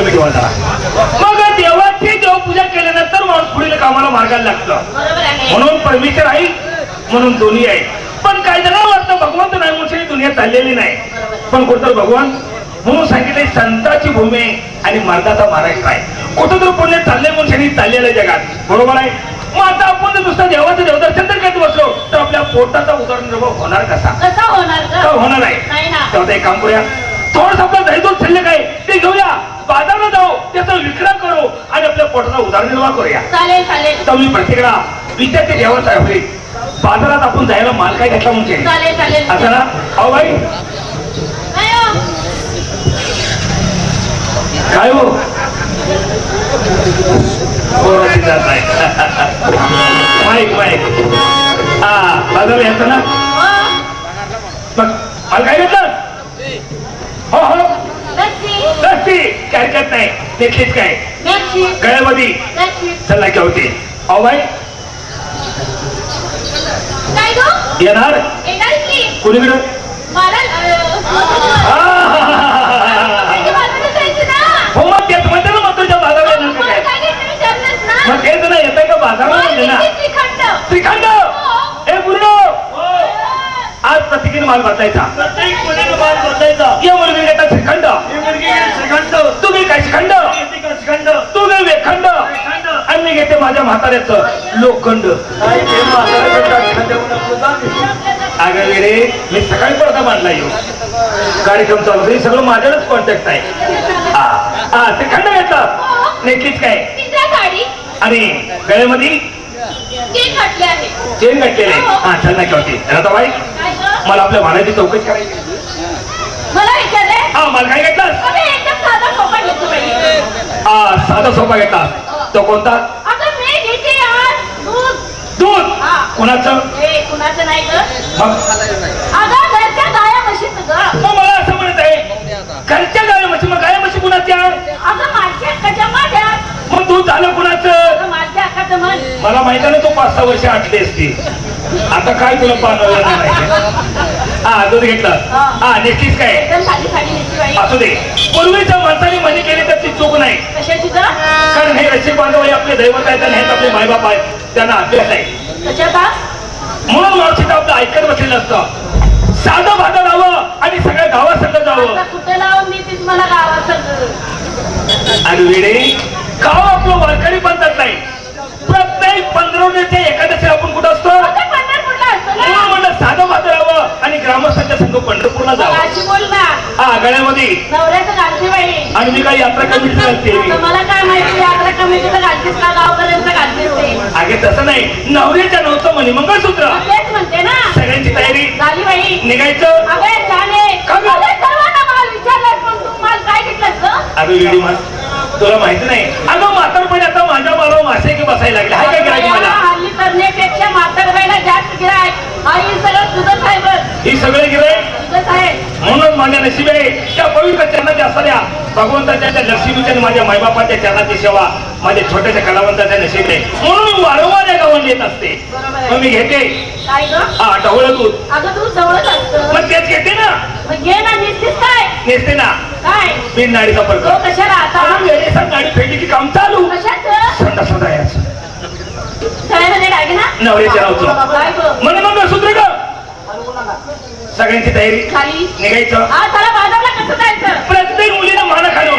मग देवाची देवपूजा केल्यानंतर माणूस पुढील कामाला मार्गाला लागतं. म्हणून परमेश्वर आहे म्हणून दोन्ही आहे. पण काय जणांना वाटतं भगवंत नाही म्हणून दुनिया चाललेली नाही. पण कुठं भगवान म्हणून सांगितले संताची भूमी आणि मर्दाचा महाराष्ट्र आहे कुठं तर पुण्य चाललंय म्हणून चाललेलं आहे जगात. बरोबर आहे? मग आता आपण जर नुसतं देवाचं देवदर्शन जर करत बसलो तर आपल्या पोटाचा उदरनिर्वाह होणार कसा? कसा होणार? तर होणार आहे. नाही ना. तेव्हा एक काम करूया. थोडस आपलं दहीदूध शिल्लक आहे ते घेऊया. बाजारला जाऊ त्याचा विक्रय करू आणि आपल्या पोटाचा उदरनिर्वाह करूया. चालेल चालेल. तर मी प्रत्येकाला विचारते देवाचा बाजारात आपण जायला माल काय घेतला म्हणजे? चालेल चालेल. असं ना अहो बाई. काय हो? Mike mike. हा बाजार यायचं ना? हो. मग माल काय घेतलं हो हो लस्सी नसती काय हरकत नाही नेटलीच काय? गळ्यामध्ये. चला की होते अहो बाई. काय येणार? येणार की कुणीकडं मला अं, म्हणजे आ! बाजूला जायचं ना हो मग तेच म्हणते ना मग तुझ्या बाजारात येणार का मला काय काय घ्यायचं विचारलंस ना मग तेच ना येतंय का बाजारात मला म्हणले ना किती श्रीखंड श्रीखंड हे पूर्ण आज प्रत्येकीने माल बदलायचा प्रत्येक मुलीने माल बदलायचा या मुलगी घेता श्रीखंड ही मुलगी गेली श्रीखंड तुम्ही काय श्रीखंड ती का श्रीखंड तुम्ही वेखंड श्रीखंड आणि मी घेते माझ्या म्हाताऱ्याचं लोखंड काय ते म्हाताऱ्याचं काय श्रीखंड म्हणून वेळे मी सकाळी पडता मांडला येऊ कार्यक्रम चालू हे सगळं माझ्यावरच कॉन्टॅक्ट आहे. हा हा श्रीखंड घेतलं. नेटलीच काय? तिसऱ्या साडी. आणि गळ्यामध्ये? केक घातले आहे. चेन घातलेले हा चल नाही होती बाई काय ग? मला आपल्या भाड्याची चौकशी करायची हा मला काय घेतलं? अरे एकदम साधा सोपा घेतो बाई. हा साधा सोपा घेतला. तो कोणता? दूध? हा. कुणाचं? ए कुणाचं नाही ग? मग? अगं घरच्या गाया म्हशीचं ग मग मला असं म्हणत आहे. घरच्या गाय म्हशी मग गाय म्हशी कुणाच्या अगं माझ्या अक्काच्या माझ्या मग दूध झालं कुणाचं? अगं माझ्या अक्काचं म्हण मला माहीत आहे ना तू पाच सहा वर्ष आटली असती. आता काय तुला पाहणं नाही? हा दूध घेतलं. हा. नेसलीस काय? एकदम साधी साडी नेसली बाई. असू दे. पूर्वीच्या माणसाने म्हणे केली तर ती चूक नाही. कशाची ग? कारण हे रसिक बांधव हे आपले दैवत आहेत आणि हेच आपले मायबाप आहेत. त्यांना अभ्यास आहे कशा म्हणून मावशीचं आपलं ऐकत बसलेलं असतं. साधं भातं राहावं आणि सगळ्या गावासंग जावं. कुठे लावून मला आणि वेडे गाव आपलं वारकरी बनतात नाही. प्रत्येक पंधरवड्याच्या एकादशी आपण कुठं असतो? म्हणलं साधं भातं राहावं आणि ग्रामस्थांच्या संघ पंढरपूरला जावं. ना. हा बाई आणि मी काही यात्रा कमिटी. आता मला काय माहिती यात्रा कमिटीचं घालतीस का? गावपर्यंत घालतीस ते. अगे तसं नाही. नवऱ्याच्या नवचं म्हणे मंगळसूत्र. तेच म्हणते ना. सगळ्यांची तयारी. झाली बाई. निघायचं. का ग? अरे सर्वांना माल विचारलास पण तू माल काय घेतलास ग अगं वेडी मा तुला माहिती नाही. अगं म्हातारपणे आता माझ्या मालावर मासे की बसायला लागले. हाय काय करायचं मला? हल्ली करण्यापेक्षा म्हातार बाईला जास्त गिरायक ही सगळे आहे म्हणून माझ्या नशिबे त्या पवित्र चरणाच्या असणाऱ्या भगवंताच्या त्या लक्ष्मीच्या आणि माझ्या मायबापाच्या चरणाची सेवा माझ्या छोट्याशा कलावंताच्या नशिबे म्हणून मी वारंवार या गावात येत असते. मग मी घेते. हा ढवळ दूध. मग तेच घेते ना. नेसते ना. काय? बिन नाडीचा फरक गाडी फेडली की काम चालू. कशाच? संडा संडा नवऱ्याच्या नावचं म्हणे मंगळसूत्र ग. सगळ्यांची तयारी. निघायचं. प्रत्येक मुलीला मान खाणं.